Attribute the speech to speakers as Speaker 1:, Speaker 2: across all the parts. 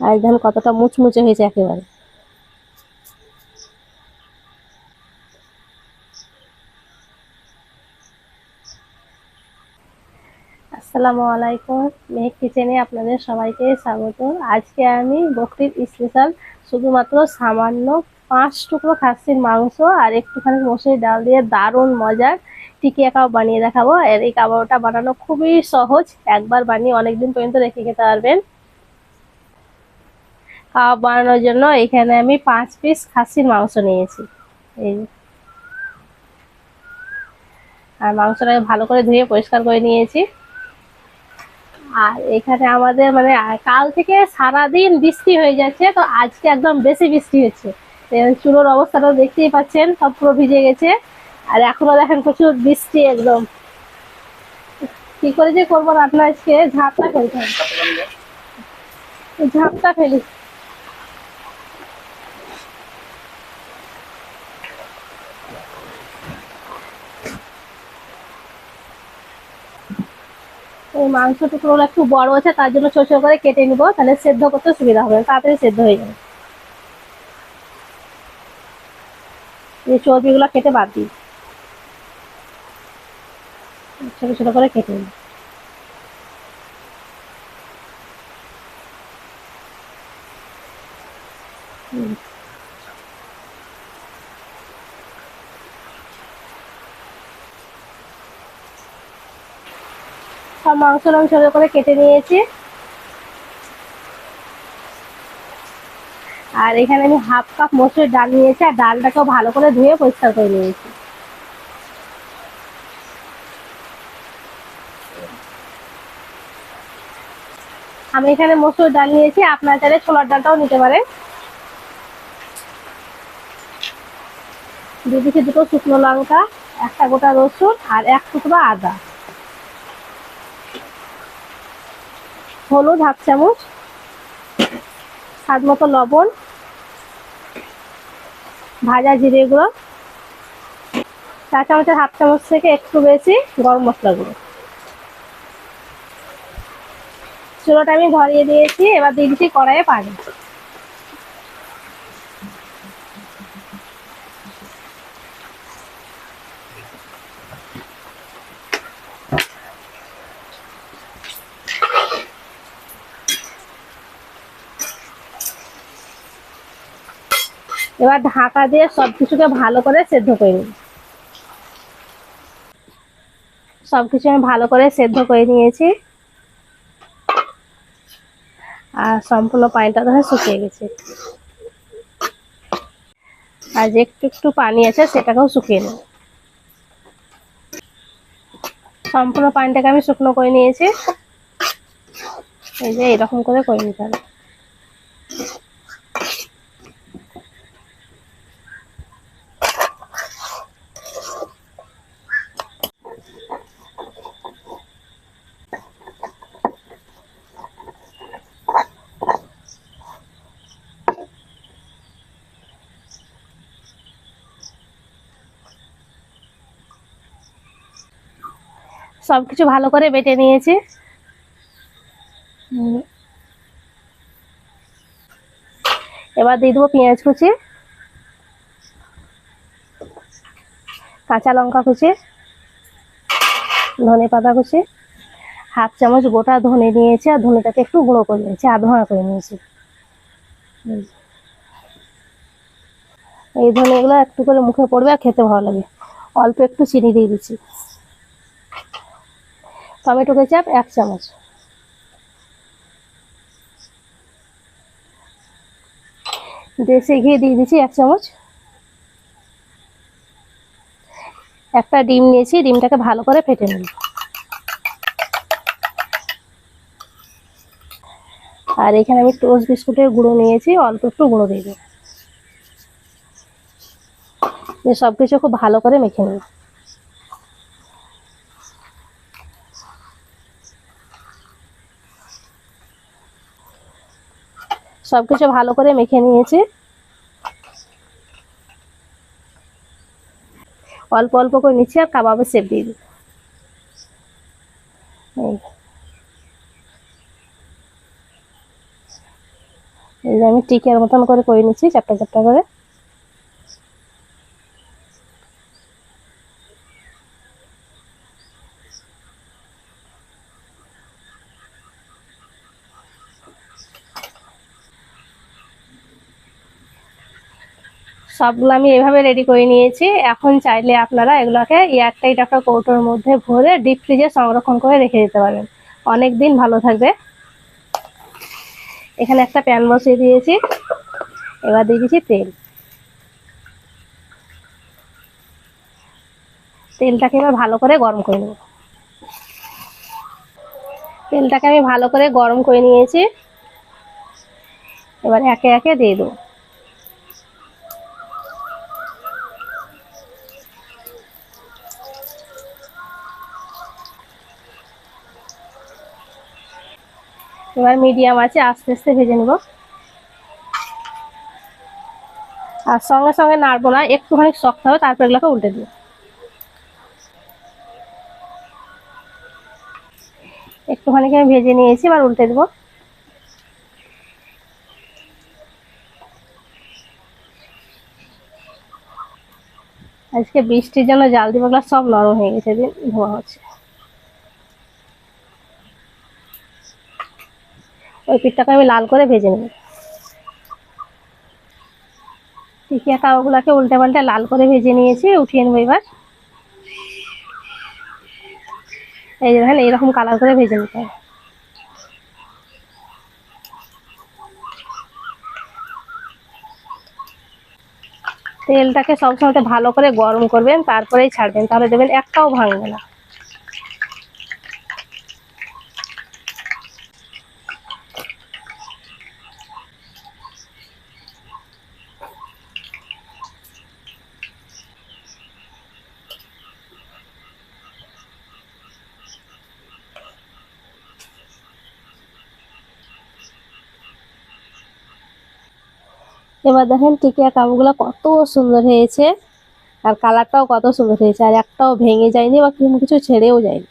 Speaker 1: আর দেখেন কতটা মুচমুচে হয়েছে একেবারে। আসসালামু আলাইকুম, মেহেক কিচেনে আপনাদের সবাইকে স্বাগত। আজকে আমি বকরির স্পেশাল শুধুমাত্র সামান্য পাঁচ টুকরো খাসির মাংস আর একটুখানি মসুর ডাল দিয়ে দারুণ মজার টিকিয়া কাবাব বানিয়ে দেখাবো। আর এই কাবাবটা বানানো খুবই সহজ, একবার বানিয়ে অনেকদিন পর্যন্ত রেখে খেতে পারবেন। কাবাব বানানোর জন্য এখানে আমি পাঁচ পিস খাসির মাংস নিয়েছি। এই আর মাংসটাকে ভালো করে ধুয়ে পরিষ্কার করে নিয়েছি। আর এখানে আমাদের মানে কাল থেকে সারাদিন বৃষ্টি হয়ে যাচ্ছে, তো আজকে একদম বেশি বৃষ্টি হচ্ছে। চুলোর অবস্থাটা দেখতেই পাচ্ছেন, সব পুরো ভিজে গেছে। আর এখনও দেখেন প্রচুর বৃষ্টি একদম। কি করে যে করব রান্না আজকে? ঝাঁপটা ফেলতে হবে। ঝাঁপটা ফেলি। মাংস টুকরোগুলো একটু বড় আছে, তার জন্য ছোট করে কেটে নিব, তাহলে সেদ্ধ করতে সুবিধা হবে, তাড়াতাড়ি সেদ্ধ হয়ে যাবে। এই চর্বিগুলো কেটে বাদ দিই। ছোট ছোট করে কেটে নিই। হুম। সব মাংস আমি ছোট করে কেটে নিয়েছি। আর এখানে আমি হাফ কাপ মসুর ডাল নিয়েছি, আর ডালটাকেও ভালো করে ধুয়ে পরিষ্কার করে নিয়েছি। আমি এখানে মসুর ডাল নিয়েছি, আপনার চাইলে ছোলার ডালটাও নিতে পারেন। দিয়ে দুটো শুকনো লঙ্কা, একটা গোটা রসুন, আর এক টুকরো আদা। হলুদ হাফ চামচ, স্বাদ মতো লবণ, ভাজা জিরে গুঁড়ো, চা চামচের হাফ চামচ থেকে একটু বেশি গরম মশলা গুঁড়ো। চুলোটা আমি ধরিয়ে দিয়েছি, এবার দিয়ে দিচ্ছি কড়াইয়ে পানি। এবার ঢাকা দিয়ে সব কিছুকে ভালো করে সেদ্ধ করে নিই। সব কিছু আমি ভালো করে সেদ্ধ করে নিয়েছি। আর সম্পূর্ণ পানিটা ধরে শুকিয়ে গেছে। আর যে একটু একটু পানি আছে সেটাকেও শুকিয়ে নেব সম্পূর্ণ পানিটাকে আমি শুকনো করে নিয়েছি। এই যে এরকম করে করে নিতে হবে। সব কিছু ভালো করে বেটে নিয়েছি। এবার দিয়ে দেবো পেঁয়াজ কুচি, কাঁচা লঙ্কা কুচি, ধনে পাতা কুচি, হাফ চামচ গোটা ধনে নিয়েছি আর ধনেটাকে একটু গুঁড়ো করে নিয়েছি, আধ ভাঙা করে নিয়েছি। এই ধনেগুলো একটু করে মুখে পড়বে আর খেতে ভালো লাগে। অল্প একটু চিনি দিয়ে দিচ্ছি। টমেটো কেচাপ এক চামচ। দেশি ঘি দিয়ে দিচ্ছি এক চামচ। একটা ডিম নিয়েছি, ডিমটাকে ভালো করে ফেটে নেব। আর এখানে আমি টোস্ট বিস্কুটের গুঁড়ো নিয়েছি, অল্প একটু গুঁড়ো দিয়ে দিয়ে সব কিছু খুব ভালো করে মেখে নেব। সব কিছু ভালো করে মেখে নিয়েছি। অল্প অল্প করে নিচ্ছি আর কাবাবের সেপ দিয়ে দিই এই। যে আমি টিকের মতন করে করে নিচ্ছি, চাপটা চাপটা করে। সবগুলো আমি এভাবে রেডি করে নিয়েছি। এখন চাইলে আপনারা এগুলোকে এয়ারটাইট একটা কৌটোর মধ্যে ভরে ডিপ ফ্রিজে সংরক্ষণ করে রেখে দিতে পারেন। অনেক দিন ভালো থাকবে। এখানে একটা প্যান বসিয়ে দিয়েছি। এবার দিয়ে দিয়েছি তেল। তেলটাকে এবার ভালো করে গরম করে নেব। তেলটাকে আমি ভালো করে গরম করে নিয়েছি। এবার একে একে দিয়ে দেবো। এবার মিডিয়াম আছে, আস্তে আস্তে ভেজে নেব। আর সঙ্গে সঙ্গে নাড়বো না, একটুখানি শক্ত হবে, তারপর এগুলোকে উল্টে দেবো। একটুখানি আমি ভেজে নিয়েছি, এবার উল্টে দেবো। আজকে বৃষ্টির জন্য জাল দিবগুলো সব নরম হয়ে গেছে দিন ধোয়া হচ্ছে। ওই পিঠটাকে আমি লাল করে ভেজে নেব। টিকিয়া কাবাগুলোকে উল্টে পাল্টে লাল করে ভেজে নিয়েছি, উঠিয়ে নেব এবার। এই দেখেন, এইরকম কালার করে ভেজে নিতে হবে। তেলটাকে সবসময় ভালো করে গরম করবেন, তারপরেই ছাড়বেন, তাহলে দেবেন একটাও ভাঙবে না। এবার দেখেন টিকিয়া কাপড়গুলো কত সুন্দর হয়েছে। আর কালারটাও কত সুন্দর হয়েছে, আর একটাও ভেঙে যায়নি বা কোনো কিছু ছেড়েও যায়নি।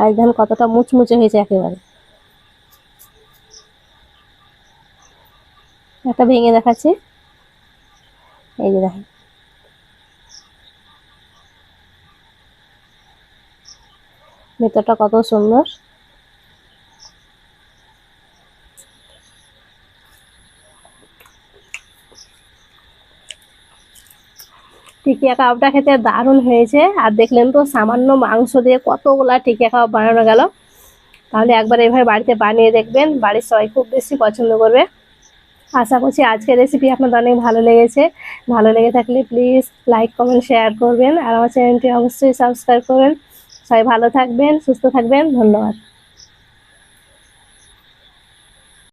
Speaker 1: আর দেখেন কতটা মুচমুচে হয়েছে একেবারে। একটা ভেঙে দেখাচ্ছি। এই যে দেখেন। ভেতরটা কত সুন্দর। টিকিয়া কাবাবটা খেতে দারুণ হয়েছে। আর দেখলেন তো সামান্য মাংস দিয়ে কতগুলা টিকিয়া কাবাব বানানো গেল। তাহলে একবার এভাবে বাড়িতে বানিয়ে দেখবেন। বাড়ির সবাই খুব বেশি পছন্দ করবে। আশা করছি আজকের রেসিপি আপনাদের অনেক ভালো লেগেছে। ভালো লেগে থাকলে প্লিজ লাইক কমেন্ট শেয়ার করবেন। আর আমার চ্যানেলটি অবশ্যই সাবস্ক্রাইব করবেন। সবাই ভালো থাকবেন, সুস্থ থাকবেন। ধন্যবাদ।